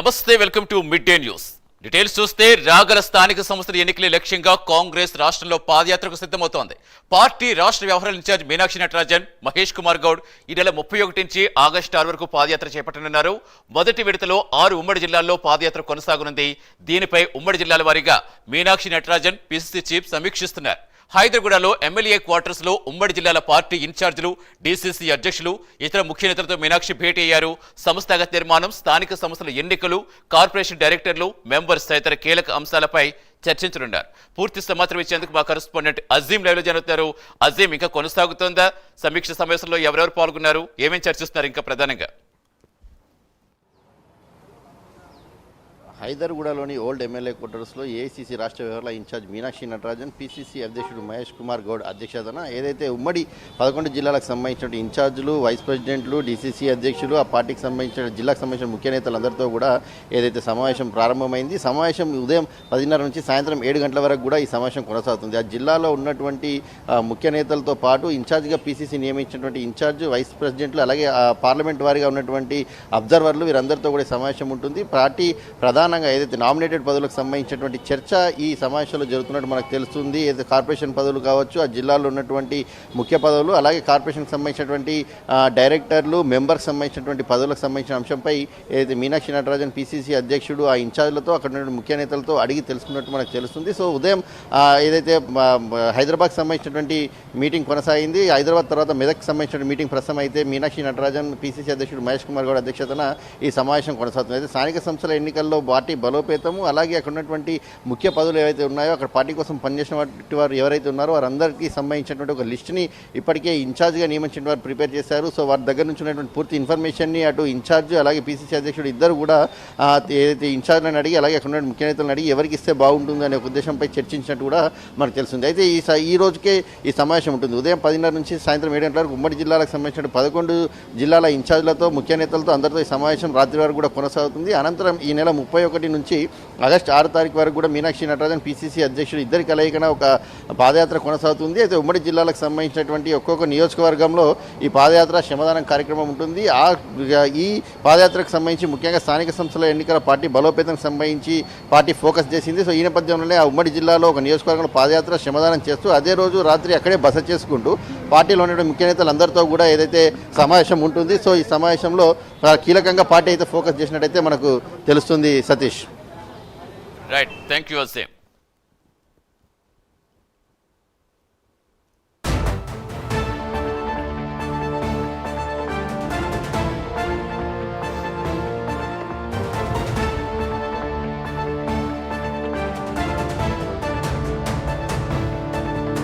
నమస్తే welcome to mid day news. Details చూస్తే రాగల స్థానిక సంస్థల ఎన్నికలే లక్ష్యంగా కాంగ్రెస్ రాష్ట్రంలో పాదయాత్రకు సిద్ధమవుతోంది. పార్టీ రాష్ట్ర వ్యవహారాల ఇన్ఛార్జ్ మీనాక్షి నటరాజన్ మహేష్ కుమార్ గౌడ్ ఈ నెల ముప్పై ఒకటి నుంచి ఆగస్టు ఆరు వరకు పాదయాత్ర చేపట్టనున్నారు. మొదటి విడతలో ఆరు ఉమ్మడి జిల్లాల్లో పాదయాత్ర కొనసాగనుంది. దీనిపై ఉమ్మడి జిల్లాల వారీగా మీనాక్షి నటరాజన్ పిసిసి చీఫ్ సమీక్షిస్తున్నారు. హైదరాబాద్లో ఎమ్మెల్యే క్వార్టర్స్లో ఉమ్మడి జిల్లాల పార్టీ ఇన్ఛార్జీలు డీసీసీ అధ్యక్షులు ఇతర ముఖ్య నేతలతో మీనాక్షి భేటీ అయ్యారు. సంస్థాగత నిర్మాణం స్థానిక సంస్థల ఎన్నికలు కార్పొరేషన్ డైరెక్టర్లు మెంబర్స్ తదితర కీలక అంశాలపై చర్చించనున్నారు. పూర్తి సమాచారం ఇచ్చేందుకు మా కరెస్పాండెంట్ అజీం లైవ్లో జరుగుతున్నారు అజీం ఇంకా కొనసాగుతోందా? సమీక్ష సమావేశంలో ఎవరెవరు పాల్గొన్నారు? ఏమేమి చర్చిస్తున్నారు ఇంకా ప్రధానంగా? హైదర్గూడలోని ఓల్డ్ ఎమ్మెల్యే క్వార్టర్స్లో ఏఐసీసీ రాష్ట్ర వ్యవహారాల ఇన్ఛార్జ్ మీనాక్షి నటరాజన్ పీసీసీ అధ్యక్షుడు మహేష్ కుమార్ గౌడ్ అధ్యక్షతన ఏదైతే ఉమ్మడి పదకొండు జిల్లాలకు సంబంధించిన ఇన్ఛార్జీలు వైస్ ప్రెసిడెంట్లు డీసీసీ అధ్యక్షులు ఆ పార్టీకి సంబంధించిన జిల్లాకు సంబంధించిన ముఖ్య నేతలందరితో కూడా ఏదైతే సమావేశం ప్రారంభమైంది సమావేశం ఉదయం పదిన్నర నుంచి సాయంత్రం ఏడు గంటల వరకు కూడా ఈ సమావేశం కొనసాగుతుంది. ఆ జిల్లాలో ఉన్నటువంటి ముఖ్య నేతలతో పాటు ఇన్ఛార్జ్గా పీసీసీ నియమించినటువంటి ఇన్ఛార్జ్ వైస్ ప్రెసిడెంట్లు అలాగే ఆ, పార్లమెంట్ వారిగా ఉన్నటువంటి అబ్జర్వర్లు వీరందరితో కూడా సమావేశం ఉంటుంది. పార్టీ ప్రధాన ప్రధానంగా ఏదైతే నామినేటెడ్ పదవులకు సంబంధించినటువంటి చర్చ ఈ సమావేశంలో జరుగుతున్నట్టు మనకు తెలుస్తుంది. ఏదైతే కార్పొరేషన్ పదవులు కావచ్చు ఆ జిల్లాలో ఉన్నటువంటి ముఖ్య పదవులు అలాగే కార్పొరేషన్కి సంబంధించినటువంటి డైరెక్టర్లు మెంబర్కి సంబంధించినటువంటి పదవులకు సంబంధించిన అంశంపై ఏదైతే మీనాక్షి నటరాజన్ పీసీసీ అధ్యక్షుడు ఆ ఇన్ఛార్జ్లతో అక్కడ ఉన్న ముఖ్య నేతలతో అడిగి తెలుసుకున్నట్టు మనకు తెలుస్తుంది. సో ఉదయం ఏదైతే హైదరాబాద్కి సంబంధించినటువంటి మీటింగ్ కొనసాగింది. హైదరాబాద్ తర్వాత మెదక్కి సంబంధించిన మీటింగ్ ప్రస్తుతం అయితే మీనాక్షి నటరాజన్ పీసీసీ అధ్యక్షుడు మహేష్ కుమార్ గౌడ్ అధ్యక్షతన ఈ సమావేశం కొనసాగుతుంది. అయితే స్థానిక సంస్థల ఎన్నికల్లో పార్టీ బలోపేతము అలాగే అక్కడ ఉన్నటువంటి ముఖ్య పదవులు ఏవైతే ఉన్నాయో అక్కడ పార్టీ కోసం పనిచేసిన వాటి వారు ఎవరైతే ఉన్నారో వారందరికీ సంబంధించినటువంటి ఒక లిస్ట్ని ఇప్పటికే ఇన్ఛార్జ్గా నియమించిన వారు ప్రిపేర్ చేశారు. సో వారి దగ్గర నుంచి ఉన్నటువంటి పూర్తి ఇన్ఫర్మేషన్ని అటు ఇన్ఛార్జ్ అలాగే పీసీసీ అధ్యక్షుడు ఇద్దరు కూడా ఏదైతే ఇన్ఛార్జ్లను అడిగి అలాగే అక్కడ ఉన్న ముఖ్య నేతలను అడిగి ఎవరికి ఇస్తే బాగుంటుంది అనే ఉద్దేశంపై చర్చించినట్టు కూడా మనకు తెలుస్తుంది. అయితే ఈ స- ఈ రోజుకే ఈ సమావేశం ఉంటుంది. ఉదయం పదిన్నర నుంచి సాయంత్రం ఏడు గంటల వరకు ఉమ్మడి జిల్లాలకు సంబంధించిన పదకొండు జిల్లాల ఇన్ఛార్జ్లతో ముఖ్య నేతలతో అందరితో ఈ సమావేశం రాత్రి వరకు కూడా కొనసాగుతుంది. అనంతరం ఈ నెల ముప్పై ఒకటి నుంచి ఆగస్టు ఆరు తారీఖు వరకు కూడా మీనాక్షి నటరాజన్ పీసీసీ అధ్యక్షుడు ఇద్దరి కలయికన ఒక పాదయాత్ర కొనసాగుతుంది. అయితే ఉమ్మడి జిల్లాలకు సంబంధించినటువంటి ఒక్కొక్క నియోజకవర్గంలో ఈ పాదయాత్ర శ్రమదానం కార్యక్రమం ఉంటుంది. ఆ ఈ పాదయాత్రకు సంబంధించి ముఖ్యంగా స్థానిక సంస్థల ఎన్నికల పార్టీ బలోపేతం సంబంధించి పార్టీ ఫోకస్ చేసింది. సో ఈ నేపథ్యంలోనే ఆ ఉమ్మడి జిల్లాలో ఒక నియోజకవర్గంలో పాదయాత్ర శ్రమదానం చేస్తూ అదే రోజు రాత్రి అక్కడే బస చేసుకుంటూ పార్టీలో ఉన్న ముఖ్య నేతలందరితో కూడా ఏదైతే సమావేశం ఉంటుంది. సో ఈ సమావేశంలో కీలకంగా పార్టీ అయితే ఫోకస్ చేసినట్టయితే మనకు తెలుస్తుంది Satish. Right thank you Azeem